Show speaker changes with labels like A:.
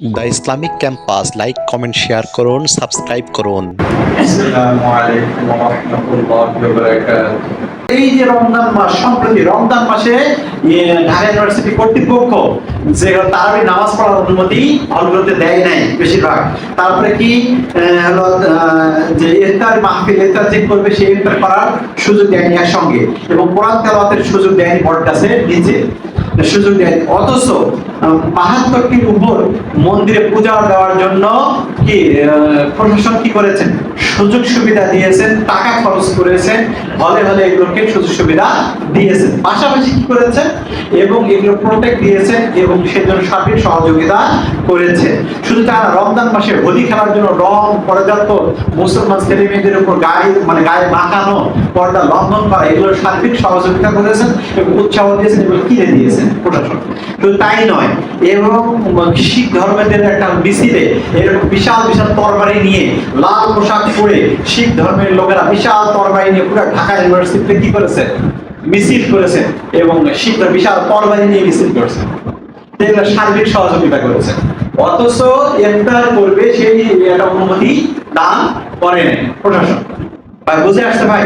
A: The Islamic campus like comment share করুন subscribe করুন।
B: এই যে রমজান মাস, সম্প্রতি রমজান মাসে ঢাকা ইউনিভার্সিটি কর্তৃপক্ষ যে তারাবি নামাজ পড়ার অনুমতি হলগুলোতে দেয় নাই বেশিরভাগ। তারপরে কি হলো যে ইফতার, মাহফিল, ইফতার যে করবে সেই ইফতার করার সুযোগ দেয়নি একসঙ্গে এবং কোরআন তেলাওয়াতের সুযোগ দেয়নি বট কাছে নিচে সুযোগ দেয়নি। অথচ বাহাত্তরটির উপর মন্দিরে পূজা দেওয়ার জন্য কি প্রশাসন কি করেছেন সুযোগ সুবিধা দিয়েছেন, টাকা খরচ করেছেন হলে হলে এগুলোকে সুযোগ সুবিধা দিয়েছেন। পাশাপাশি কি করেছেন এবং এগুলো প্রোটেক্ট দিয়েছেন এবং সেজন্য সার্বিক সহযোগিতা করেছেন শুধু তারা রমজান মাসে হোলি খেলার জন্য রং, পর্যাপ্ত মুসলমান ছেলে মেয়েদের উপর গায়ে মানে গায়ে মাখানো, পর্দা, লঙ্ঘন করা, এগুলোর সার্বিক সহযোগিতা করেছেন এবং উৎসাহ দিয়েছেন এবং কিনে দিয়েছেন প্রশাসন। শুধু তাই নয় এবং শিখ ধর্মের একটা মিছিলে এরকম বিশাল বিশাল তরবারি নিয়ে লাল পোশাক পরে শিখ ধর্মের লোকেরা বিশাল তরবারি নিয়ে পুরো ঢাকা ইউনিভার্সিটিতে কি করেছে? মিছিল করেছে এবং শিখরা বিশাল তরবারি নিয়ে মিছিল করেছে। এগুলো সার্বিক সহযোগিতা করেছে। অথচ ইফতার করবে সেই একটা অনুমতি দান করে নাই প্রশাসন। ভাই, বুঝে আসছে ভাই?